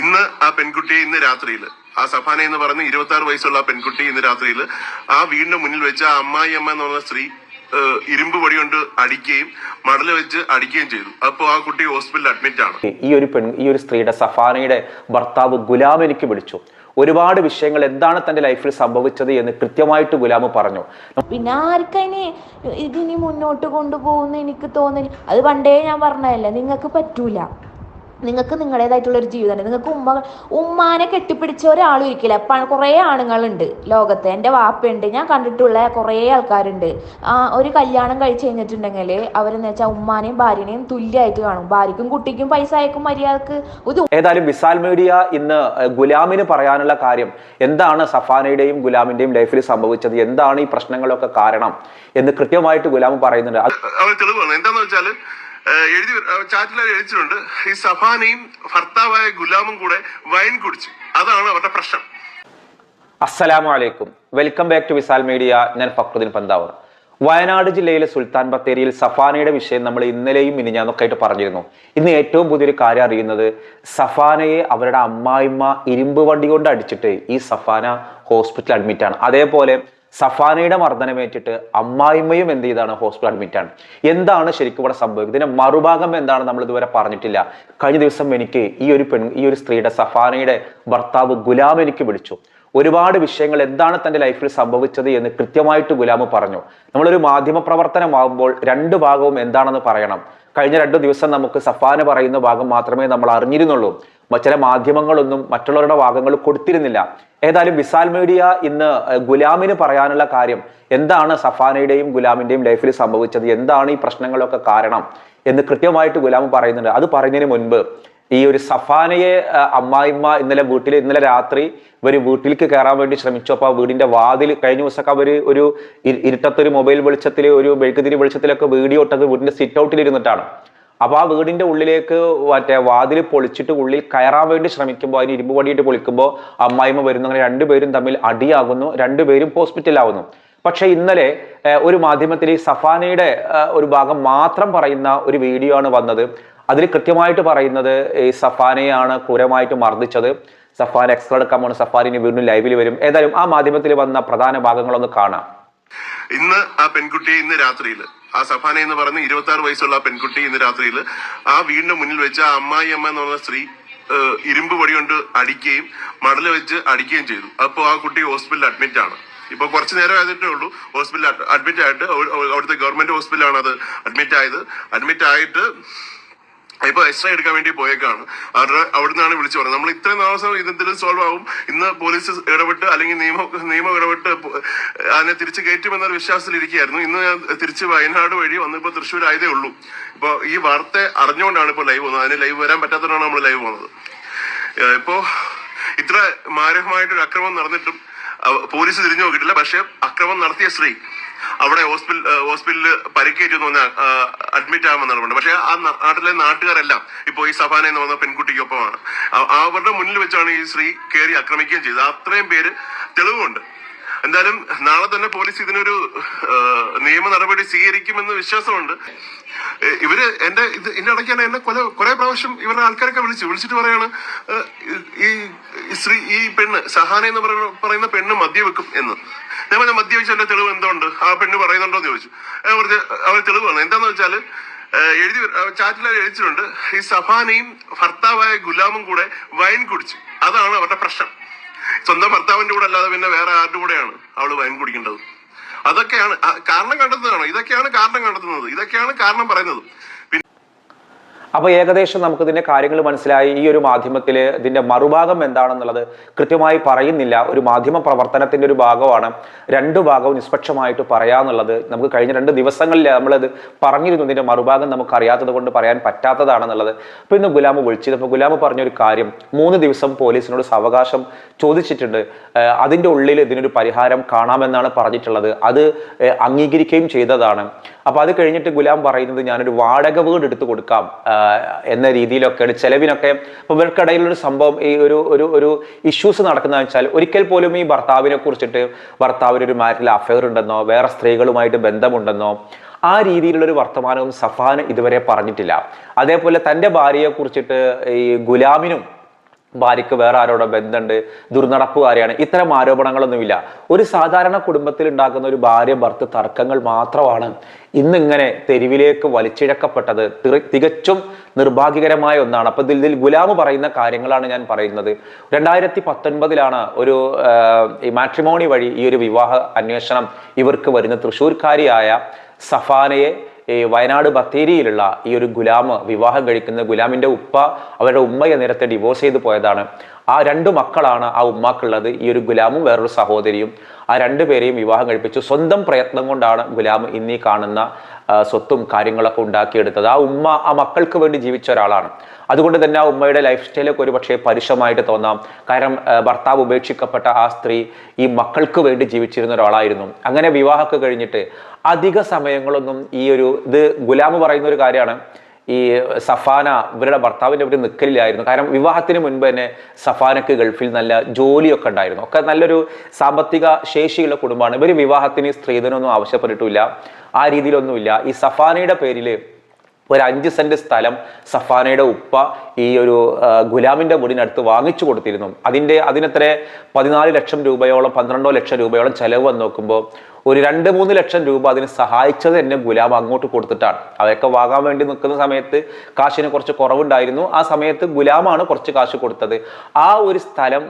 ഇന്ന് ആ പെൺകുട്ടിയെ ഇന്ന് രാത്രിയിൽ ആ സഫാന എന്ന് പറയുന്ന ഇരുപത്തി ആറ് വയസ്സുള്ള ആ പെൺകുട്ടി ഇന്ന് രാത്രിയിൽ ആ വീടിന്റെ മുന്നിൽ വെച്ച് ആ അമ്മായി അമ്മ എന്ന് പറഞ്ഞ സ്ത്രീ ഇരുമ്പ് പൊടി കൊണ്ട് അടിക്കുകയും മടൽ വെച്ച് അടിക്കുകയും ചെയ്തു. അപ്പോൾ ആ കുട്ടി ഹോസ്പിറ്റലിൽ അഡ്മിറ്റ് ആണ്. ഈ ഒരു പെൺ ഈ ഒരു സ്ത്രീയുടെ സഫാനയുടെ ഭർത്താവ് ഗുലാം എനിക്ക് വിളിച്ചു. ഒരുപാട് വിഷയങ്ങൾ എന്താണ് തന്റെ ലൈഫിൽ സംഭവിച്ചത് എന്ന് കൃത്യമായിട്ട് ഗുലാമ് പറഞ്ഞു. പിന്നെ ആർക്കതിന് ഇതിനി മുന്നോട്ട് കൊണ്ടുപോകുന്ന എനിക്ക് തോന്നില്ല അത് പണ്ടേ ഞാൻ പറഞ്ഞതല്ലേ നിങ്ങൾക്ക് പറ്റൂല. നിങ്ങൾക്ക് നിങ്ങളുടേതായിട്ടുള്ള ഒരു ജീവിതമുണ്ട് നിങ്ങൾക്ക് ഉമ്മ ഉമ്മാനെ കെട്ടിപ്പിടിച്ച ഒരാളും ഇരിക്കില്ല കുറെ ആണുങ്ങളുണ്ട് ലോകത്ത്. എന്റെ വാപ്പയുണ്ട്. ഞാൻ കണ്ടിട്ടുള്ള കുറേ ആൾക്കാരുണ്ട്. ആ, ഒരു കല്യാണം കഴിച്ചു കഴിഞ്ഞിട്ടുണ്ടെങ്കിൽ അവരെന്ന് വെച്ചാൽ ഉമ്മാനെയും ഭാര്യനെയും തുല്യമായിട്ട് കാണും. ഭാര്യക്കും കുട്ടിക്കും പൈസ അയക്കും മര്യാദയ്ക്ക് ഏതായാലും വിസാൽ മീഡിയ ഇന്ന് ഗുലാമിന് പറയാനുള്ള കാര്യം എന്താണ് സഫാനയുടെയും ഗുലാമിന്റെയും ലൈഫിൽ സംഭവിച്ചത്? എന്താണ് ഈ പ്രശ്നങ്ങളൊക്കെ കാരണം? എന്ന് കൃത്യമായിട്ട് ഗുലാം പറയുന്നുണ്ട്. എന്താണെന്ന് അവർ എഴുതി ചാറ്റിൽ എഴുതിച്ചിട്ടുണ്ട് ഈ സഫാനയും ഭർത്താവായ ഗുലാമും കൂടെ വൈൻ കുടിച്ചു. അതാണ് അവരുടെ പ്രശ്നം. അസ്സലാമു അലൈക്കും. Welcome back to Visal media. ഞാൻ ഫക്രുദ്ദീൻ പന്താവർ. വയനാട് ജില്ലയിലെ സുൽത്താൻ ബത്തേരിയിൽ സഫാനയുടെ വിഷയം നമ്മൾ ഇന്നലെയും മിനിഞ്ഞാന്നൊക്കെ ആയിട്ട് പറഞ്ഞിരുന്നു. ഇന്ന് ഏറ്റവും പുതിയൊരു കാര്യം അറിയുന്നത് സഫാനയെ അവരുടെ അമ്മായിമ്മ ഇരുമ്പ് വണ്ടി കൊണ്ട് അടിച്ചിട്ട് ഈ സഫാന ഹോസ്പിറ്റലിൽ അഡ്മിറ്റ് ആണ്. അതേപോലെ സഫാനയുടെ മർദ്ദനമേറ്റിട്ട് അമ്മായിമ്മയും എന്ത് ചെയ്താണ്? ഹോസ്പിറ്റൽ അഡ്മിറ്റ് ആണ്. എന്താണ് ശരിക്കും ഇവിടെ സംഭവിക്കുന്നത്? ഇതിന്റെ മറുഭാഗം എന്താണ് നമ്മൾ ഇതുവരെ പറഞ്ഞിട്ടില്ല. കഴിഞ്ഞ ദിവസം എനിക്ക് ഈ ഒരു പെൺ ഈ ഒരു സ്ത്രീയുടെ സഫാനയുടെ ഭർത്താവ് ഗുലാം എനിക്ക് വിളിച്ചു. ഒരുപാട് വിഷയങ്ങൾ എന്താണ് തന്റെ ലൈഫിൽ സംഭവിച്ചത് എന്ന് കൃത്യമായിട്ട് ഗുലാം പറഞ്ഞു. നമ്മളൊരു മാധ്യമ പ്രവർത്തനമാകുമ്പോൾ രണ്ട് ഭാഗവും എന്താണെന്ന് പറയണം. കഴിഞ്ഞ രണ്ടു ദിവസം നമുക്ക് സഫാന പറയുന്ന ഭാഗം മാത്രമേ നമ്മൾ അറിഞ്ഞിരുന്നുള്ളൂ. ചില മാധ്യമങ്ങളൊന്നും മറ്റുള്ളവരുടെ ഭാഗങ്ങൾ കൊടുത്തിരുന്നില്ല. ഏതായാലും വിസാൽ മീഡിയ ഇന്ന് ഗുലാമിന് പറയാനുള്ള കാര്യം എന്താണ് സഫാനയുടെയും ഗുലാമിന്റെയും ലൈഫിൽ സംഭവിച്ചത്? എന്താണ് ഈ പ്രശ്നങ്ങളൊക്കെ കാരണം? എന്ന് കൃത്യമായിട്ട് ഗുലാം പറയുന്നുണ്ട്. അത് പറയുന്നതിന് മുൻപ് ഈ ഒരു സഫാനയെ അമ്മായിമ്മ ഇന്നലെ വീട്ടിൽ ഇന്നലെ രാത്രി ഇവർ വീട്ടിലേക്ക് കയറാൻ വേണ്ടി ശ്രമിച്ചു അപ്പോൾ ആ വീടിന്റെ വാതിൽ കഴിഞ്ഞ ദിവസമൊക്കെ അവർ ഒരു ഇരു- ഇരുട്ടത്തൊരു മൊബൈൽ വെളിച്ചത്തിൽ ഒരു മെഴുകുതിരി വെളിച്ചത്തിലൊക്കെ വീഡിയോ ഇട്ടത് വീടിന്റെ സിറ്റ് ഔട്ടിൽ ഇരുന്നിട്ടാണ്. അപ്പൊ ആ വീടിന്റെ ഉള്ളിലേക്ക് മറ്റേ വാതിൽ പൊളിച്ചിട്ട് ഉള്ളിൽ കയറാൻ വേണ്ടി ശ്രമിക്കുമ്പോൾ അതിന് ഇരുമ്പ് വടിയിട്ട് പൊളിക്കുമ്പോൾ അമ്മായിമ്മ വരുന്നു. അങ്ങനെ രണ്ടുപേരും തമ്മിൽ അടിയാകുന്നു. രണ്ടുപേരും ഹോസ്പിറ്റലാവുന്നു പക്ഷെ ഇന്നലെ ഒരു മാധ്യമത്തിൽ സഫാനയുടെ ഒരു ഭാഗം മാത്രം പറയുന്ന ഒരു വീഡിയോ ആണ് വന്നത്. അതിൽ കൃത്യമായിട്ട് പറയുന്നത് ഈ സഫാനയാണ് ക്രൂരമായിട്ട് മർദ്ദിച്ചത്. സഫാൻ എക്സ്ട്രാ എടുക്കാൻ പോകുന്ന സഫാനിന് വീണ്ടും ലൈവിൽ വരും. ഏതായാലും ആ മാധ്യമത്തിൽ വന്ന പ്രധാന ഭാഗങ്ങളൊന്ന് കാണാം. ഇന്ന് ആ പെൺകുട്ടിയെ ഇന്ന് രാത്രിയിൽ ആ സഫാന എന്ന് പറയുന്ന ഇരുപത്തി ആറ് വയസ്സുള്ള ആ പെൺകുട്ടി ഇന്ന് രാത്രിയിൽ ആ വീടിന്റെ മുന്നിൽ വെച്ച് ആ അമ്മായി അമ്മ എന്ന് പറഞ്ഞ സ്ത്രീ ഇരുമ്പ് പൊടി കൊണ്ട് അടിക്കുകയും മടൽ വെച്ച് അടിക്കുകയും ചെയ്തു. അപ്പോൾ ആ കുട്ടി ഹോസ്പിറ്റലിൽ അഡ്മിറ്റ് ആണ്. ഇപ്പൊ കുറച്ച് നേരം ആയതിട്ടേ ഉള്ളൂ. ഹോസ്പിറ്റലിൽ അഡ്മിറ്റ് ആയിട്ട് അവ- അവ- അവിടുത്തെ ഗവൺമെന്റ് ഹോസ്പിറ്റലാണ് അത് അഡ്മിറ്റ് ആയത്. അഡ്മിറ്റ് ആയിട്ട് ഇപ്പൊ എക്സ്ട്രാ എടുക്കാൻ വേണ്ടി പോയേക്കാണ്. അവരുടെ അവിടെ നിന്നാണ് വിളിച്ചു പറഞ്ഞത്. നമ്മൾ ഇത്രയും ദിവസം ഇതെന്തെങ്കിലും സോൾവ് ആവും. ഇന്ന് പോലീസ് ഇടപെട്ട് അല്ലെങ്കിൽ നിയമം നിയമം ഇടപെട്ട് അതിനെ തിരിച്ച് കയറ്റുമെന്ന വിശ്വാസത്തിൽ ഇരിക്കുകയായിരുന്നു ഇന്ന് ഞാൻ തിരിച്ച് വയനാട് വഴി വന്നിപ്പോ തൃശ്ശൂർ ആയതേ ഉള്ളൂ. ഇപ്പൊ ഈ വാർത്ത അറിഞ്ഞുകൊണ്ടാണ് ഇപ്പൊ ലൈവ് വന്നത്. അതിന് ലൈവ് വരാൻ പറ്റാത്തതുകൊണ്ടാണ് നമ്മൾ ലൈവ് വന്നത്. ഇപ്പോ ഇത്ര മാരകമായിട്ടൊരു അക്രമം നടന്നിട്ടും പോലീസ് തിരിഞ്ഞു നോക്കിയിട്ടില്ല. പക്ഷെ അക്രമം നടത്തിയ സ്ത്രീ അവിടെ ഹോസ്പിറ്റൽ ഹോസ്പിറ്റലിൽ പരിക്കേറ്റു എന്ന് പറഞ്ഞാൽ അഡ്മിറ്റ് ആകുമെന്നാണ് പറഞ്ഞത് പക്ഷെ ആ നാട്ടിലെ നാട്ടുകാരെല്ലാം ഇപ്പോൾ ഈ സഫാന എന്ന് പറഞ്ഞ പെൺകുട്ടിക്കൊപ്പമാണ്. അവരുടെ മുന്നിൽ വെച്ചാണ് ഈ സ്ത്രീ കയറി ആക്രമിക്കുകയും ചെയ്തത്. അത്രയും പേര് തെളിവുണ്ട്. എന്തായാലും നാളെ തന്നെ പോലീസ് ഇതിനൊരു നിയമ നടപടി സ്വീകരിക്കുമെന്ന് വിശ്വാസമുണ്ട്. ഇവർ എന്റെ ഇത് ഇതിന്റെ ഇടയ്ക്കാണ് എന്നെ കൊല കുറെ പ്രാവശ്യം ഇവരുടെ ആൾക്കാരൊക്കെ വിളിച്ചു വിളിച്ചിട്ട് പറയാണ് ഈ സ്ത്രീ ഈ പെണ്ണ് സഹാന എന്ന് പറയുന്ന പറയുന്ന പെണ്ണ് മദ്യവെക്കും എന്ന്. ഞാൻ പറഞ്ഞ മദ്യവെച്ചതിന്റെ തെളിവ് എന്തുണ്ട്? ആ പെണ്ണ് പറയുന്നുണ്ടോ എന്ന് ചോദിച്ചു. പറഞ്ഞു അവർ തെളിവാണ്. എന്താന്ന് വെച്ചാൽ എഴുതി ചാറ്റിൽ എഴുതിച്ചിട്ടുണ്ട് ഈ സഫാനയും ഭർത്താവായ ഗുലാമും കൂടെ വൈൻ കുടിച്ചു. അതാണ് അവരുടെ പ്രശ്നം. സ്വന്തം ഭർത്താവിന്റെ കൂടെ അല്ലാതെ പിന്നെ വേറെ ആരുടെ കൂടെയാണ് അവൾ വൈൻ കുടിക്കേണ്ടത്? അതൊക്കെയാണ് കാരണം കണ്ടെത്തുന്നതാണ്. ഇതൊക്കെയാണ് കാരണം കണ്ടെത്തുന്നത്. ഇതൊക്കെയാണ് കാരണം പറയുന്നത്. പിന്നെ അപ്പൊ ഏകദേശം നമുക്ക് ഇതിന്റെ കാര്യങ്ങൾ മനസ്സിലായി. ഈ ഒരു മാധ്യമത്തിൽ ഇതിന്റെ മറുഭാഗം എന്താണെന്നുള്ളത് കൃത്യമായി പറയുന്നില്ല. ഒരു മാധ്യമ പ്രവർത്തനത്തിന്റെ ഒരു ഭാഗമാണ്. രണ്ട് ഭാഗവും നിഷ്പക്ഷമായിട്ട് പറയാന്നുള്ളത് നമുക്ക് കഴിഞ്ഞ രണ്ട് ദിവസങ്ങളിൽ നമ്മളത് പറഞ്ഞിരുന്നു. ഇതിന്റെ മറുഭാഗം നമുക്ക് അറിയാത്തത് കൊണ്ട് പറയാൻ പറ്റാത്തതാണെന്നുള്ളത്. അപ്പോൾ ഇന്ന് ഗുലാമ് വിളിച്ചത് അപ്പോൾ ഗുലാമ് പറഞ്ഞൊരു കാര്യം. മൂന്ന് ദിവസം പോലീസിനോട് സാവകാശം ചോദിച്ചിട്ടുണ്ട്. അതിന്റെ ഉള്ളിൽ ഇതിനൊരു പരിഹാരം കാണാമെന്നാണ് പറഞ്ഞിട്ടുള്ളത്. അത് അംഗീകരിക്കുകയും ചെയ്തതാണ്. അപ്പൊ അത് കഴിഞ്ഞിട്ട് ഗുലാം പറയുന്നത് ഞാനൊരു വാടക വീട് എടുത്തു കൊടുക്കാം എന്ന രീതിയിലൊക്കെയാണ് ചെലവിനൊക്കെ. അപ്പൊ ഇവർക്കിടയിലൊരു സംഭവം ഈ ഒരു ഒരു ഒരു ഇഷ്യൂസ് നടക്കുന്നതെന്ന് വെച്ചാൽ ഒരിക്കൽ പോലും ഈ ഭർത്താവിനെ കുറിച്ചിട്ട് ഭർത്താവിന് ഒരു മാരിൽ അഫയർ ഉണ്ടെന്നോ വേറെ സ്ത്രീകളുമായിട്ട് ബന്ധമുണ്ടെന്നോ ആ രീതിയിലുള്ള ഒരു വർത്തമാനവും സഫാന് ഇതുവരെ പറഞ്ഞിട്ടില്ല. അതേപോലെ തന്റെ ഭാര്യയെ കുറിച്ചിട്ട് ഈ ഗുലാമിനും ഭാര്യയ്ക്ക് വേറെ ആരോടോ ബന്ധമുണ്ട് ദുർനടപ്പുകാരിയാണ്. ഇത്തരം ആരോപണങ്ങളൊന്നുമില്ല. ഒരു സാധാരണ കുടുംബത്തിൽ ഉണ്ടാകുന്ന ഒരു ഭാര്യ ഭർത്ത് തർക്കങ്ങൾ മാത്രമാണ് ഇന്നിങ്ങനെ തെരുവിലേക്ക് വലിച്ചിഴക്കപ്പെട്ടത്. തികച്ചും നിർഭാഗ്യകരമായ ഒന്നാണ്. അപ്പൊ ഇതിൽ ഗുലാമ് ഗുലാം പറയുന്ന കാര്യങ്ങളാണ് ഞാൻ പറയുന്നത്. രണ്ടായിരത്തി പത്തൊൻപതിലാണ് ഒരു ഈ മാട്രിമോണി വഴി ഈ ഒരു വിവാഹ അന്വേഷണം ഇവർക്ക് വരുന്ന തൃശ്ശൂർക്കാരിയായ സഫാനയെ ഈ വയനാട് ബത്തേരിയിലുള്ള ഈ ഒരു ഗുലാം വിവാഹം കഴിക്കുന്ന ഗുലാമിന്റെ ഉപ്പ അവരുടെ ഉമ്മയെ നേരത്തെ ഡിവോഴ്സ് ചെയ്ത് പോയതാണ്. ആ രണ്ട് മക്കളാണ് ആ ഉമ്മാക്കുള്ളത്. ഈ ഒരു ഗുലാമും വേറൊരു സഹോദരിയും. ആ രണ്ടു പേരെയും വിവാഹം കഴിപ്പിച്ചു. സ്വന്തം പ്രയത്നം കൊണ്ടാണ് ഗുലാം ഇന്നീ കാണുന്ന സ്വത്തും കാര്യങ്ങളൊക്കെ ഉണ്ടാക്കിയെടുത്തത്. ആ ഉമ്മ ആ മക്കൾക്ക് വേണ്ടി ജീവിച്ച ഒരാളാണ്. അതുകൊണ്ട് തന്നെ ആ ഉമ്മയുടെ ലൈഫ് സ്റ്റൈലൊക്കെ ഒരു പക്ഷേ പരുഷമായിട്ട് തോന്നാം. കാരണം ഭർത്താവ് ഉപേക്ഷിക്കപ്പെട്ട ആ സ്ത്രീ ഈ മക്കൾക്ക് വേണ്ടി ജീവിച്ചിരുന്ന ഒരാളായിരുന്നു. അങ്ങനെ വിവാഹമൊക്കെ കഴിഞ്ഞിട്ട് അധിക സമയങ്ങളൊന്നും ഈ ഒരു ഇത് ഗുലാം പറയുന്ന ഒരു കാര്യമാണ്. ഈ സഫാന ഇവരുടെ ഭർത്താവിന്റെ ഒരു നിൽക്കലിലായിരുന്നു കാരണം വിവാഹത്തിന് മുൻപ് തന്നെ സഫാനക്ക് ഗൾഫിൽ നല്ല ജോലിയൊക്കെ ഉണ്ടായിരുന്നു. ഒക്കെ നല്ലൊരു സാമ്പത്തിക ശേഷിയുള്ള കുടുംബമാണ്. ഇവർ വിവാഹത്തിന് സ്ത്രീധനമൊന്നും ആവശ്യപ്പെട്ടിട്ടില്ല. ആ രീതിയിലൊന്നുമില്ല. ഈ സഫാനയുടെ പേരിൽ ഒരു അഞ്ച് സെന്റ് സ്ഥലം സഫാനയുടെ ഉപ്പ ഈ ഒരു ഗുലാമിന്റെ മുടിനടുത്ത് വാങ്ങിച്ചു കൊടുത്തിരുന്നു. അതിന്റെ അതിനെത്ര? പതിനാല് ലക്ഷം രൂപയോളം പന്ത്രണ്ടോ ലക്ഷം രൂപയോളം ചെലവ് വന്ന് നോക്കുമ്പോൾ ഒരു രണ്ട് മൂന്ന് ലക്ഷം രൂപ അതിന് സഹായിച്ചത് എന്നെ ഗുലാം അങ്ങോട്ട് കൊടുത്തിട്ടാണ്. അവയൊക്കെ വാങ്ങാൻ വേണ്ടി നിൽക്കുന്ന സമയത്ത് കാശിന് കുറച്ച് കുറവുണ്ടായിരുന്നു. ആ സമയത്ത് ഗുലാമാണ് കുറച്ച് കാശ് കൊടുത്തത്. ആ ഒരു സ്ഥലം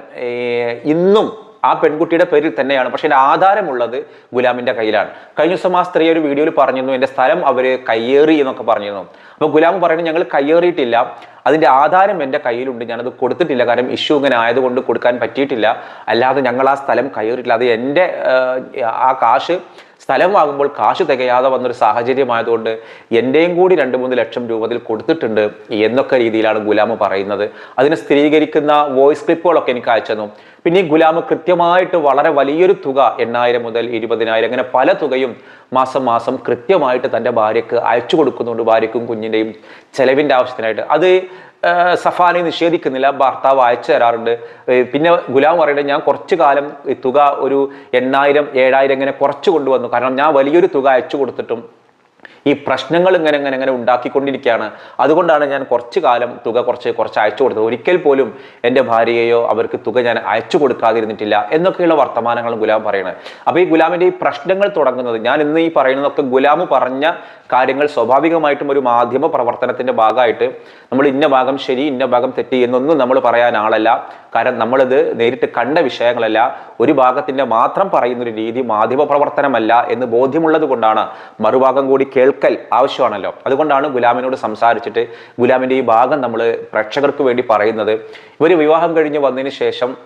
ഇന്നും ആ പെൺകുട്ടിയുടെ പേരിൽ തന്നെയാണ്. പക്ഷെ എന്റെ ആധാരമുള്ളത് ഗുലാമിന്റെ കയ്യിലാണ്. കഴിഞ്ഞ ദിവസം ആ സ്ത്രീ ഒരു വീഡിയോയിൽ പറഞ്ഞിരുന്നു എന്റെ സ്ഥലം അവർ കയ്യേറി എന്നൊക്കെ പറഞ്ഞിരുന്നു. അപ്പൊ ഗുലാം പറയുന്നത് ഞങ്ങൾ കയ്യേറിയിട്ടില്ല. അതിന്റെ ആധാരം എന്റെ കയ്യിലുണ്ട്. ഞാനത് കൊടുത്തിട്ടില്ല. കാരണം ഇഷ്യൂ ഇങ്ങനെ ആയതുകൊണ്ട് കൊടുക്കാൻ പറ്റിയിട്ടില്ല. അല്ലാതെ ഞങ്ങൾ ആ സ്ഥലം കയ്യേറിയിട്ടില്ല. അത് എന്റെ ആ, കാശ് സ്ഥലം വാങ്ങുമ്പോൾ കാശ് തികയാതെ വന്നൊരു സാഹചര്യമായതുകൊണ്ട് എന്റെയും കൂടി രണ്ട് മൂന്ന് ലക്ഷം രൂപ അതിൽ കൊടുത്തിട്ടുണ്ട് എന്നൊക്കെ രീതിയിലാണ് ഗുലാം പറയുന്നത്. അതിനെ സ്ഥിരീകരിക്കുന്ന വോയിസ് ക്ലിപ്പുകളൊക്കെ എനിക്ക് അയച്ചു പിന്നെ ഈ ഗുലാം കൃത്യമായിട്ട് വളരെ വലിയൊരു തുക എണ്ണായിരം മുതൽ ഇരുപതിനായിരം അങ്ങനെ പല തുകയും മാസം മാസം കൃത്യമായിട്ട് തന്റെ ഭാര്യക്ക് അയച്ചു കൊടുക്കുന്നുണ്ട്. ഭാര്യയ്ക്കും കുഞ്ഞിന്റെയും ചെലവിന്റെ ആവശ്യത്തിനായിട്ട്. അത് സഫാനെ നിഷേധിക്കുന്നില്ല ഭർത്താവ് അയച്ചു തരാറുണ്ട്. പിന്നെ ഗുലാം പറയുന്നത് ഞാൻ കുറച്ചു കാലം തുക ഒരു എണ്ണായിരം ഏഴായിരം ഇങ്ങനെ കുറച്ച് കൊണ്ടുവന്നു. കാരണം ഞാൻ വലിയൊരു തുക അയച്ചു കൊടുത്തിട്ടും ഈ പ്രശ്നങ്ങൾ ഇങ്ങനെ ഇങ്ങനെ ഇങ്ങനെ ഉണ്ടാക്കിക്കൊണ്ടിരിക്കുകയാണ്. അതുകൊണ്ടാണ് ഞാൻ കുറച്ച് കാലം തുക കുറച്ച് കുറച്ച് അയച്ചു കൊടുത്തത്. ഒരിക്കൽ പോലും എന്റെ ഭാര്യയെയോ അവർക്ക് തുക ഞാൻ അയച്ചു കൊടുക്കാതിരുന്നിട്ടില്ല. എന്നൊക്കെയുള്ള വർത്തമാനങ്ങളും ഗുലാം പറയുന്നത്. അപ്പോൾ ഈ ഗുലാമിന്റെ ഈ പ്രശ്നങ്ങൾ തുടങ്ങുന്നത് ഞാൻ ഇന്ന് ഈ പറയുന്നതൊക്കെ ഗുലാം പറഞ്ഞ കാര്യങ്ങൾ സ്വാഭാവികമായിട്ടും ഒരു മാധ്യമ പ്രവർത്തനത്തിന്റെ ഭാഗമായിട്ട് നമ്മൾ ഇന്ന ഭാഗം ശരി ഇന്ന ഭാഗം തെറ്റി എന്നൊന്നും നമ്മൾ പറയാൻ ആളല്ല. കാരണം നമ്മളിത് നേരിട്ട് കണ്ട വിഷയങ്ങളല്ല. ഒരു ഭാഗത്തിന്റെ മാത്രം പറയുന്ന ഒരു രീതി മാധ്യമ പ്രവർത്തനമല്ല എന്ന് ബോധ്യമുള്ളത് കൊണ്ടാണ് മറുഭാഗം കൂടി കേൾക്കൽ ആവശ്യമാണല്ലോ. അതുകൊണ്ടാണ് ഗുലാമിനോട് സംസാരിച്ചിട്ട് ഗുലാമിന്റെ ഈ ഭാഗം നമ്മൾ പ്രേക്ഷകർക്ക് വേണ്ടി പറയുന്നത്. ഇവർ വിവാഹം കഴിഞ്ഞ് വന്നതിന് ശേഷം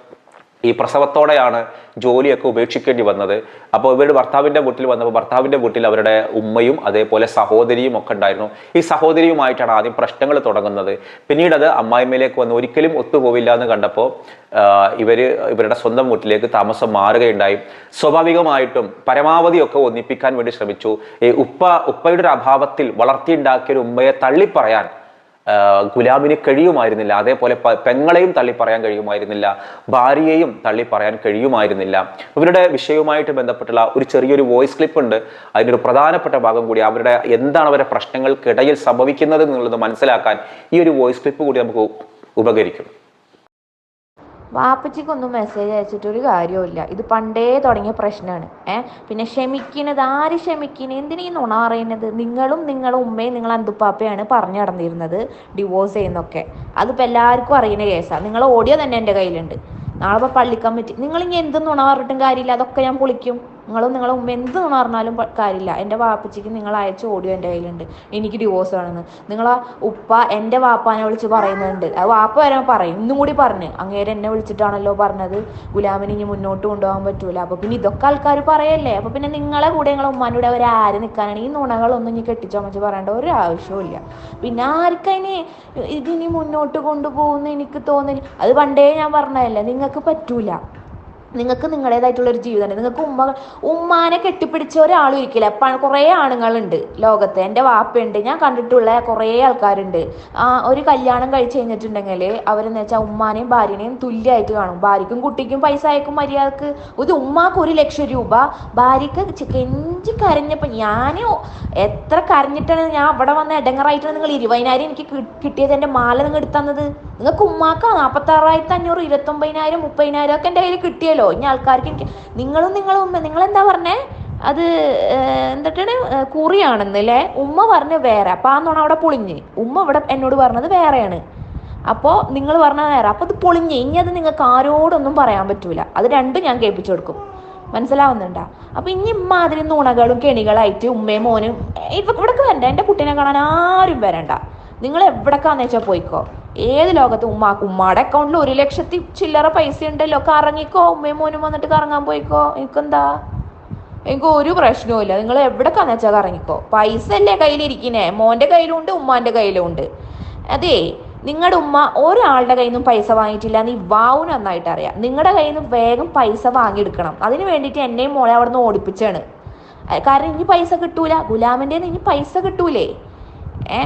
ഈ പ്രസവത്തോടെയാണ് ജോലിയൊക്കെ ഉപേക്ഷിക്കേണ്ടി വന്നത്. അപ്പോൾ ഇവരുടെ ഭർത്താവിന്റെ വീട്ടിൽ വന്നപ്പോൾ ഭർത്താവിന്റെ വീട്ടിൽ അവരുടെ ഉമ്മയും അതേപോലെ സഹോദരിയും ഒക്കെ ഉണ്ടായിരുന്നു. ഈ സഹോദരിയുമായിട്ടാണ് ആദ്യം പ്രശ്നങ്ങൾ തുടങ്ങുന്നത്. പിന്നീട് അത് അമ്മായിമ്മയിലേക്ക് വന്ന് ഒരിക്കലും ഒത്തുപോവില്ല എന്ന് കണ്ടപ്പോൾ ഇവർ ഇവരുടെ സ്വന്തം വീട്ടിലേക്ക് താമസം മാറുകയുണ്ടായി. സ്വാഭാവികമായിട്ടും പരമാവധിയൊക്കെ ഒന്നിപ്പിക്കാൻ വേണ്ടി ശ്രമിച്ചു. ഈ ഉപ്പ ഉപ്പയുടെ ഒരു അഭാവത്തിൽ വളർത്തിയുണ്ടാക്കിയ ഒരു ഉമ്മയെ തള്ളിപ്പറയാൻ ആ, ഗുലാമിന് കഴിയുമായിരുന്നില്ല. അതേപോലെ പെങ്ങളെയും തള്ളി പറയാൻ കഴിയുമായിരുന്നില്ല. ഭാര്യയെയും തള്ളി പറയാൻ കഴിയുമായിരുന്നില്ല. ഇവരുടെ വിഷയവുമായിട്ട് ബന്ധപ്പെട്ടുള്ള ഒരു ചെറിയൊരു വോയിസ് ക്ലിപ്പ് ഉണ്ട്. അതിനൊരു പ്രധാനപ്പെട്ട ഭാഗം കൂടി അവരുടെ എന്താണ് അവരുടെ പ്രശ്നങ്ങൾക്കിടയിൽ സംഭവിക്കുന്നത് എന്നുള്ളത് മനസ്സിലാക്കാൻ ഈ ഒരു വോയിസ് ക്ലിപ്പ് കൂടി നമുക്ക് ഉപകരിക്കും. വാപ്പച്ചിക്കൊന്നും മെസ്സേജ് അയച്ചിട്ട് ഒരു കാര്യവുമില്ല ഇത് പണ്ടേ തുടങ്ങിയ പ്രശ്നമാണ് ഏ? പിന്നെ ക്ഷമിക്കണത് ആര് ക്ഷമിക്കണത് എന്തിനീ നുണ അറിയുന്നത് നിങ്ങളും നിങ്ങളും ഉമ്മയും നിങ്ങൾ അന്തുപ്പാപ്പയാണ് പറഞ്ഞു നടന്നിരുന്നത് ഡിവോഴ്സ് ചെയ്യുന്നൊക്കെ. അതിപ്പോൾ എല്ലാവർക്കും അറിയുന്ന കേസാണ് നിങ്ങൾ ഓഡിയോ തന്നെ എന്റെ കയ്യിലുണ്ട്. നാളെ ഇപ്പോൾ പള്ളിക്കമ്മിറ്റി നിങ്ങൾ നിങ്ങളിങ്ങനെ എന്ത് നുണ പറഞ്ഞിട്ടും കാര്യമില്ല. അതൊക്കെ ഞാൻ പൊളിക്കും. നിങ്ങളും നിങ്ങളെ ഉമ്മ എന്ത് പറഞ്ഞാലും കാര്യമില്ല. എന്റെ വാപ്പച്ചിക്ക് നിങ്ങൾ അയച്ച ഓഡിയോ എന്റെ കയ്യിലുണ്ട്. എനിക്ക് ഡിവോഴ്സ് ആണെന്ന്. നിങ്ങളെ ഉപ്പ എന്റെ വാപ്പാനെ വിളിച്ച് പറയുന്നുണ്ട്. ആ വാപ്പ വരെ പറയും. ഇന്നും കൂടി പറഞ്ഞു. അങ്ങേരെ എന്നെ വിളിച്ചിട്ടാണല്ലോ പറഞ്ഞത്. ഗുലാമിന് ഇനി മുന്നോട്ട് കൊണ്ടുപോകാൻ പറ്റൂല. അപ്പോൾ പിന്നെ ഇതൊക്കെ ആൾക്കാർ പറയല്ലേ. അപ്പോൾ പിന്നെ നിങ്ങളെ കൂടെ നിങ്ങളെ ഉമ്മാന്റെ കൂടെ അവർ ആര് നിൽക്കാനാണ്? ഈ നുണകളൊന്നും ഇനി കെട്ടിച്ചമച്ച് പറയേണ്ട ഒരു ആവശ്യവുമില്ല. പിന്നെ ആർക്കതിന് ഇതിനി മുന്നോട്ട് കൊണ്ടുപോകുന്നു എനിക്ക് തോന്നില്ല അത് പണ്ടേ ഞാൻ പറഞ്ഞതല്ലേ. നിങ്ങൾക്ക് പറ്റൂല. നിങ്ങൾക്ക് നിങ്ങളുടേതായിട്ടുള്ള ഒരു ജീവിതമുണ്ട്. നിങ്ങൾക്ക് ഉമ്മ ഉമ്മാനെ കെട്ടിപ്പിടിച്ച ഒരാളും ഇരിക്കില്ല കുറേ ആണുങ്ങളുണ്ട് ലോകത്ത്. എന്റെ വാപ്പയുണ്ട്. ഞാൻ കണ്ടിട്ടുള്ള കുറേ ആൾക്കാരുണ്ട്. ഒരു കല്യാണം കഴിച്ചു കഴിഞ്ഞിട്ടുണ്ടെങ്കിൽ അവരെന്ന് വെച്ചാൽ ഉമ്മാനെയും ഭാര്യനെയും തുല്യമായിട്ട് കാണും. ഭാര്യക്കും കുട്ടിക്കും പൈസ അയക്കും മര്യാദയ്ക്ക്. ഒരു ഉമ്മാക്ക് ഒരു ലക്ഷം രൂപ. ഭാര്യക്ക് കെഞ്ചി കരഞ്ഞപ്പോൾ ഞാൻ എത്ര കരഞ്ഞിട്ടാണ് ഞാൻ അവിടെ വന്ന ഇടങ്ങറായിട്ടാണ് നിങ്ങൾ ഇരുപതിനായിരം എനിക്ക് കിട്ടിയത്? എന്റെ മാല നിങ്ങൾ എടുത്തന്നത് നിങ്ങൾക്ക് ഉമ്മാക്കാണ് നാൽപ്പത്താറായിരത്തി അഞ്ഞൂറ് ഇരുപത്തൊമ്പതിനായിരം മുപ്പതിനായിരം ഒക്കെ എന്റെ കയ്യിൽ കിട്ടിയല്ലോ. ഇനി ആൾക്കാർക്ക് എനിക്ക് നിങ്ങളും നിങ്ങളും ഉമ്മ നിങ്ങളെന്താ പറഞ്ഞേ? അത് എന്തിട്ടാണ് കുറിയാണെന്ന് അല്ലേ ഉമ്മ പറഞ്ഞ് വേറെ. അപ്പം ആ അവിടെ പൊളിഞ്ഞ്. ഉമ്മ ഇവിടെ എന്നോട് പറഞ്ഞത് വേറെയാണ്. അപ്പോൾ നിങ്ങൾ പറഞ്ഞ വേറെ. അപ്പോൾ അത് പൊളിഞ്ഞ്. ഇനി അത് നിങ്ങൾക്ക് ആരോടൊന്നും പറയാൻ പറ്റൂല. അത് രണ്ടും ഞാൻ കേൾപ്പിച്ചു കൊടുക്കും. മനസ്സിലാവുന്നുണ്ടോ? അപ്പൊ ഇനി ഇമ്മാതിരി നുണകളും കെണികളായിട്ട് ഉമ്മയും മോനും ഇവ ഇവിടേക്ക് വരണ്ട എന്റെ കുട്ടീനെ കാണാൻ ആരും വരണ്ട. നിങ്ങൾ എവിടേക്കാന്ന് വെച്ചാൽ പോയിക്കോ. ഏത് ലോകത്ത് ഉമ്മ ഉമ്മാടെ അക്കൗണ്ടിൽ ഒരു ലക്ഷത്തി ചില്ലറ പൈസ ഉണ്ടല്ലോ. കറങ്ങിക്കോ ഉമ്മയും മോനും വന്നിട്ട് കറങ്ങാൻ പോയിക്കോ? എനിക്കെന്താ? എനിക്ക് ഒരു പ്രശ്നവുമില്ല നിങ്ങൾ എവിടേക്കാന്ന് വെച്ചാൽ കറങ്ങിക്കോ? പൈസ അല്ലേ കയ്യിലിരിക്കുന്നേ ഉണ്ട് ഉമ്മാന്റെ കയ്യിലും ഉണ്ട്. അതേ നിങ്ങളുടെ ഉമ്മ ഒരാളുടെ കയ്യിൽ നിന്നും പൈസ വാങ്ങിയിട്ടില്ല നീ വാവു നന്നായിട്ട് അറിയാം. നിങ്ങളുടെ കയ്യിൽ നിന്ന് വേഗം പൈസ വാങ്ങിയെടുക്കണം. അതിന് വേണ്ടിയിട്ട് എന്നെയും മോളെ അവിടെ നിന്ന് ഓടിപ്പിച്ചാണ് കാരണം ഇനി പൈസ കിട്ടൂല. ഗുലാമിന്റെ ഇനി പൈസ കിട്ടൂലേ? ഏ?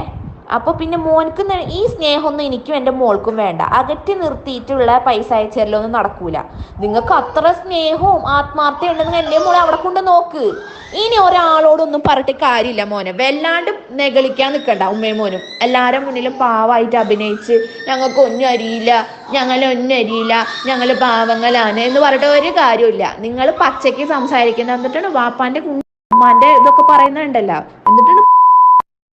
അപ്പൊ പിന്നെ മോനക്ക് ഈ സ്നേഹമൊന്നും എനിക്കും എന്റെ മോൾക്കും വേണ്ട. അകറ്റി നിർത്തിയിട്ടുള്ള പൈസ അയച്ചരലൊന്നും നടക്കൂല. നിങ്ങൾക്ക് അത്ര സ്നേഹവും ആത്മാർത്ഥയും ഉണ്ടെന്ന് എന്റെ മോളെ അവിടെ കൊണ്ട് നോക്ക്. ഇനി ഒരാളോടൊന്നും പറഞ്ഞിട്ട് കാര്യമില്ല മോനെ. വല്ലാണ്ട് നെകളിക്കാൻ നിൽക്കണ്ട ഉമ്മയും മോനും. എല്ലാവരും മുന്നിലും പാവായിട്ട് അഭിനയിച്ച് ഞങ്ങൾക്ക് ഒന്നും അരിയില്ല ഞങ്ങൾ ഒന്നും അരിയില്ല ഞങ്ങൾ പാവങ്ങളാണ് എന്ന് പറഞ്ഞിട്ട് ഒരു കാര്യമില്ല നിങ്ങൾ പച്ചയ്ക്ക് സംസാരിക്കുന്ന എന്നിട്ടാണ് വാപ്പാന്റെ ഉമ്മാന്റെ ഇതൊക്കെ പറയുന്നുണ്ടല്ലോ. എന്നിട്ടാണ്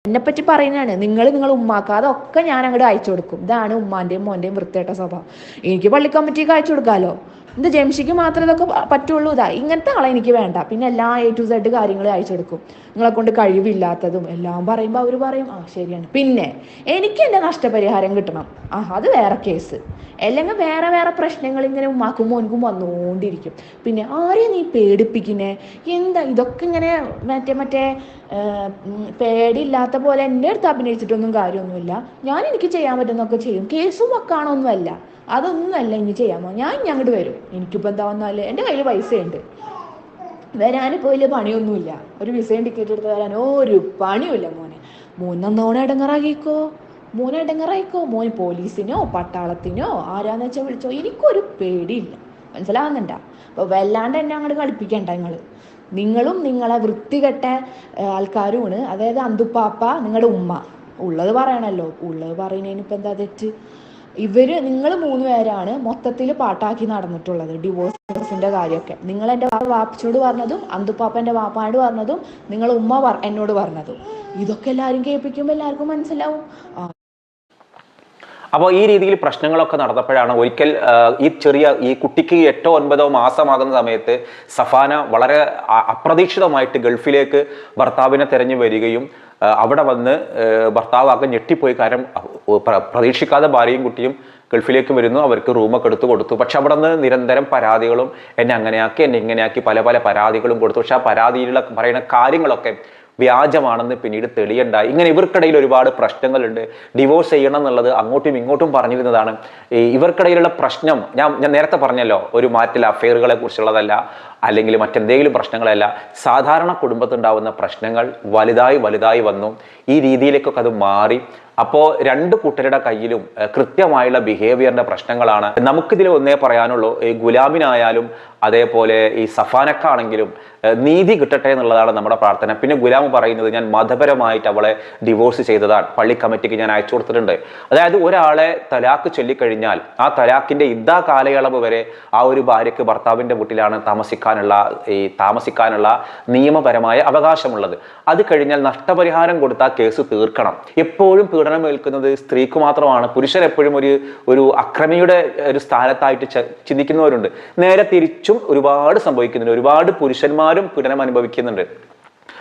എന്നെ പറ്റി പറയുന്നതാണ്. നിങ്ങൾ നിങ്ങൾ ഉമ്മാക്ക് അതൊക്കെ ഞാൻ അങ്ങോട്ട് അയച്ചു കൊടുക്കും. ഇതാണ് ഉമ്മാന്റെയും മോന്റെയും വൃത്തിയായിട്ട സ്വഭാവം. എനിക്ക് പള്ളി കമ്മിറ്റിക്ക് അയച്ചു കൊടുക്കാമല്ലോ ഇത് ജംഷിക്ക് മാത്രമേ ഇതൊക്കെ പറ്റുള്ളൂ. ഇതാ ഇങ്ങനത്തെ ആളെ എനിക്ക് വേണ്ട. പിന്നെ എല്ലാ എ ടു സെഡ് കാര്യങ്ങൾ അയച്ചു കൊടുക്കും നിങ്ങളെ കൊണ്ട് കഴിവില്ലാത്തതും എല്ലാം പറയുമ്പോൾ അവർ പറയും ആ ശരിയാണ്. പിന്നെ എനിക്ക് എന്റെ നഷ്ടപരിഹാരം കിട്ടണം. ആ അത് വേറെ കേസ് അല്ലെങ്കിൽ വേറെ വേറെ പ്രശ്നങ്ങൾ ഇങ്ങനെ ഉമ്മാക്കും മോൻക്കും വന്നുകൊണ്ടിരിക്കും പിന്നെ ആരെയും നീ പേടിപ്പിക്കുന്നേ? എന്താ ഇതൊക്കെ ഇങ്ങനെ മറ്റേ മറ്റേ പേടിയില്ലാത്ത പോലെ എന്റെ അടുത്ത് അഭിനയിച്ചിട്ടൊന്നും കാര്യമൊന്നുമില്ല. ഞാൻ എനിക്ക് ചെയ്യാൻ പറ്റുന്നൊക്കെ ചെയ്യും. കേസും വെക്കാണൊന്നുമല്ല അതൊന്നുമല്ല ഇനി ചെയ്യാമോ ഞാൻ ഇനി അങ്ങോട്ട് വരും. എനിക്കിപ്പോൾ എന്താ വന്നാൽ എന്റെ കയ്യിൽ പൈസയുണ്ട്. വരാനിപ്പോൾ വലിയ പണിയൊന്നുമില്ല. ഒരു വിസയും ടിക്കറ്റ് എടുത്ത് വരാൻ ഒരു പണിയുമില്ല മോനെ. മൂന്നോണെ ഇടങ്ങറാക്കിക്കോ മോനെ ഇടങ്ങറായിക്കോ മോൻ പോലീസിനോ പട്ടാളത്തിനോ ആരാന്ന് വെച്ചാൽ വിളിച്ചോ. എനിക്കൊരു പേടിയില്ല. മനസ്സിലാവുന്നുണ്ട? അപ്പോൾ വല്ലാണ്ട് എന്നെ അങ്ങോട്ട് കളിപ്പിക്കണ്ട നിങ്ങൾ നിങ്ങളും നിങ്ങളെ വൃത്തികെട്ട ആൾക്കാരുമാണ്. അതായത് അന്തുപ്പാപ്പ നിങ്ങളുടെ ഉമ്മ. ഉള്ളത് പറയണല്ലോ. ഉള്ളത് പറയുന്നതിനിപ്പോ എന്താ തെറ്റ്? ഇവർ നിങ്ങൾ മൂന്ന് പേരാണ് മൊത്തത്തിൽ പാട്ടാക്കി നടന്നിട്ടുള്ളത്. ഡിവോഴ്സിന്റെ കാര്യമൊക്കെ. നിങ്ങൾ എന്റെ വാപ്പച്ചോട് പറഞ്ഞതും അന്തുപ്പാപ്പന്റെ വാപ്പാനോട് പറഞ്ഞതും നിങ്ങൾ ഉമ്മ എന്നോട് പറഞ്ഞതും. ഇതൊക്കെ എല്ലാവരും കേൾപ്പിക്കുമ്പോൾ എല്ലാവർക്കും മനസ്സിലാവും. ആ അപ്പോൾ ഈ രീതിയിൽ പ്രശ്നങ്ങളൊക്കെ നടന്നപ്പോഴാണ് ഒരിക്കൽ ഈ ചെറിയ ഈ കുട്ടിക്ക് എട്ടോ ഒൻപതോ മാസമാകുന്ന സമയത്ത് സഫാന വളരെ അപ്രതീക്ഷിതമായിട്ട് ഗൾഫിലേക്ക് ഭർത്താവിനെ തിരഞ്ഞു വരികയും അവിടെ വന്ന് ഭർത്താവ് ആകെ ഞെട്ടിപ്പോയി. കാരണം പ്രതീക്ഷിക്കാതെ ഭാര്യയും കുട്ടിയും ഗൾഫിലേക്ക് വരുന്നു അവർക്ക് റൂമൊക്കെ എടുത്തു കൊടുത്തു. പക്ഷെ അവിടെ നിന്ന് നിരന്തരം പരാതികളും എന്നെ അങ്ങനെയാക്കി എന്നെ ഇങ്ങനെയാക്കി പല പല പരാതികളും കൊടുത്തു. പക്ഷെ ആ പരാതിയിലുള്ള പറയുന്ന കാര്യങ്ങളൊക്കെ വ്യാജമാണെന്ന് പിന്നീട് തെളിയണ്ടായി. ഇങ്ങനെ ഇവർക്കിടയിൽ ഒരുപാട് പ്രശ്നങ്ങളുണ്ട്. ഡിവോഴ്സ് ചെയ്യണം എന്നുള്ളത് അങ്ങോട്ടും ഇങ്ങോട്ടും പറഞ്ഞിരുന്നതാണ്. ഇവർക്കിടയിലുള്ള പ്രശ്നം ഞാൻ ഞാൻ നേരത്തെ പറഞ്ഞല്ലോ ഒരു മാറ്റിൽ അഫെയറുകളെ കുറിച്ചുള്ളതല്ല അല്ലെങ്കിൽ മറ്റെന്തെങ്കിലും പ്രശ്നങ്ങളല്ല. സാധാരണ കുടുംബത്തുണ്ടാവുന്ന പ്രശ്നങ്ങൾ വലുതായി വലുതായി വന്നു. ഈ രീതിയിലേക്കൊക്കെ അത് മാറി. അപ്പോൾ രണ്ട് കൂട്ടരുടെ കയ്യിലും കൃത്യമായുള്ള ബിഹേവിയറിന്റെ പ്രശ്നങ്ങളാണ്. നമുക്കിതിൽ ഒന്നേ പറയാനുള്ളൂ ഈ ഗുലാമിനായാലും അതേപോലെ ഈ സഫാനക്കാണെങ്കിലും നീതി കിട്ടട്ടെ എന്നുള്ളതാണ് നമ്മുടെ പ്രാർത്ഥന. പിന്നെ ഗുലാം പറയുന്നത് ഞാൻ മതപരമായിട്ട് അവളെ ഡിവോഴ്സ് ചെയ്തതാണ്. പള്ളി കമ്മിറ്റിക്ക് ഞാൻ അയച്ചു കൊടുത്തിട്ടുണ്ട്. അതായത് ഒരാളെ തലാക്ക് ചൊല്ലിക്കഴിഞ്ഞാൽ ആ തലാക്കിന്റെ ഇദ്ദാ കാലയളവ് വരെ ആ ഒരു ഭാര്യയ്ക്ക് ഭർത്താവിന്റെ വീട്ടിലാണ് താമസിക്കാനുള്ള ഈ താമസിക്കാനുള്ള നിയമപരമായ അവകാശമുള്ളത്. അത് കഴിഞ്ഞാൽ നഷ്ടപരിഹാരം കൊടുത്താൽ കേസ് തീർക്കണം. എപ്പോഴും പീഡനം ഏൽക്കുന്നത് സ്ത്രീക്ക് മാത്രമാണ്. പുരുഷൻ എപ്പോഴും ഒരു ഒരു അക്രമിയുടെ ഒരു സ്ഥാനത്തായിട്ട് ചിന്തിക്കുന്നവരുണ്ട്. നേരെ തിരിച്ചും ഒരുപാട് സംഭവിക്കുന്നുണ്ട്. ഒരുപാട് പുരുഷന്മാരും പീഡനം അനുഭവിക്കുന്നുണ്ട്.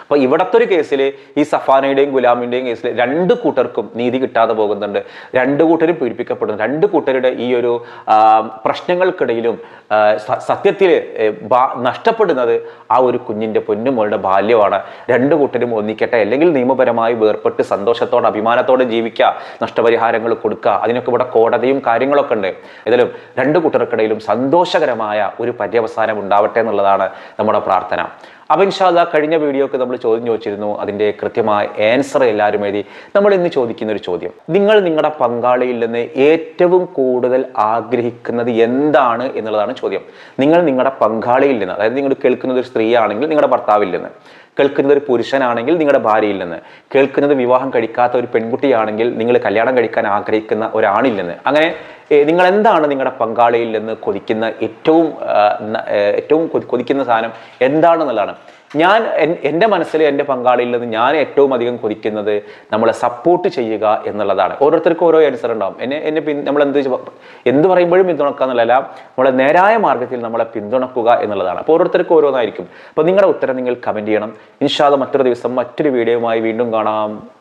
അപ്പൊ ഇവിടത്തെ ഒരു കേസിൽ ഈ സഫാനയുടെയും ഗുലാമിന്റെയും കേസിൽ രണ്ട് കൂട്ടർക്കും നീതി കിട്ടാതെ പോകുന്നുണ്ട്. രണ്ട് കൂട്ടരും പീഡിപ്പിക്കപ്പെടുന്നു. രണ്ട് കൂട്ടരുടെ ഈ ഒരു പ്രശ്നങ്ങൾക്കിടയിലും സത്യത്തിൽ നഷ്ടപ്പെടുന്നത് ആ ഒരു കുഞ്ഞിന്റെ പൊന്നുമോളുടെ ബാല്യമാണ്. രണ്ട് കൂട്ടരും ഒന്നിക്കട്ടെ. അല്ലെങ്കിൽ നിയമപരമായി വേർപെട്ട് സന്തോഷത്തോടെ അഭിമാനത്തോടെ ജീവിക്കുക നഷ്ടപരിഹാരങ്ങൾ കൊടുക്കുക അതിനൊക്കെ ഇവിടെ കോടതിയും കാര്യങ്ങളൊക്കെ ഉണ്ട്. ഏതായാലും രണ്ട് കൂട്ടർക്കിടയിലും സന്തോഷകരമായ ഒരു പര്യവസാനം ഉണ്ടാവട്ടെ എന്നുള്ളതാണ് നമ്മുടെ പ്രാർത്ഥന. അപ്പൊ ഇൻഷാല്ല കഴിഞ്ഞ വീഡിയോക്ക് നമ്മൾ ചോദ്യം ചോദിച്ചിരുന്നു. അതിന്റെ കൃത്യമായ ആൻസർ എല്ലാവരും എഴുതി. നമ്മൾ ഇന്ന് ചോദിക്കുന്ന ഒരു ചോദ്യം. നിങ്ങൾ നിങ്ങളുടെ പങ്കാളിയിൽ നിന്ന് ഏറ്റവും കൂടുതൽ ആഗ്രഹിക്കുന്നത് എന്താണ് എന്നുള്ളതാണ് ചോദ്യം. നിങ്ങൾ നിങ്ങളുടെ പങ്കാളിയിൽ നിന്ന് അതായത് നിങ്ങൾ കേൾക്കുന്ന ഒരു സ്ത്രീയാണെങ്കിൽ നിങ്ങളുടെ ഭർത്താവിൽ നിന്ന്. കേൾക്കുന്നത് ഒരു പുരുഷനാണെങ്കിൽ നിങ്ങളുടെ ഭാര്യയിൽ നിന്ന് കേൾക്കുന്നത് വിവാഹം കഴിക്കാത്ത ഒരു പെൺകുട്ടിയാണെങ്കിൽ നിങ്ങൾ കല്യാണം കഴിക്കാൻ ആഗ്രഹിക്കുന്ന ഒരാണിൽ നിന്ന് അങ്ങനെ നിങ്ങൾ എന്താണ് നിങ്ങളുടെ പങ്കാളിയിൽ നിന്ന് കൊതിക്കുന്ന ഏറ്റവും ഏറ്റവും കൊതി- കൊതിക്കുന്ന സാധനം? എന്താണെന്നുള്ളതാണ്. ഞാൻ എൻ- എന്റെ മനസ്സിൽ എന്റെ പങ്കാളിയിൽ നിന്ന് ഞാൻ ഏറ്റവും അധികം കൊതിക്കുന്നത് നമ്മളെ സപ്പോർട്ട് ചെയ്യുക എന്നുള്ളതാണ്. ഓരോരുത്തർക്കും ഓരോ ആൻസർ ഉണ്ടാവും. എന്നെ എന്നെ പിൻ നമ്മൾ എന്ത് എന്ത് പറയുമ്പോഴും പിന്തുണക്കുക എന്നുള്ളതല്ല നമ്മളെ നേരായ മാർഗത്തിൽ നമ്മളെ പിന്തുണക്കുക എന്നുള്ളതാണ്. അപ്പോൾ ഓരോരുത്തർക്കും ഓരോന്നായിരിക്കും. അപ്പോൾ നിങ്ങളുടെ ഉത്തരം നിങ്ങൾ കമന്റ് ചെയ്യണം. ഇൻഷാല്ല മറ്റൊരു ദിവസം മറ്റൊരു വീഡിയോയുമായി വീണ്ടും കാണാം.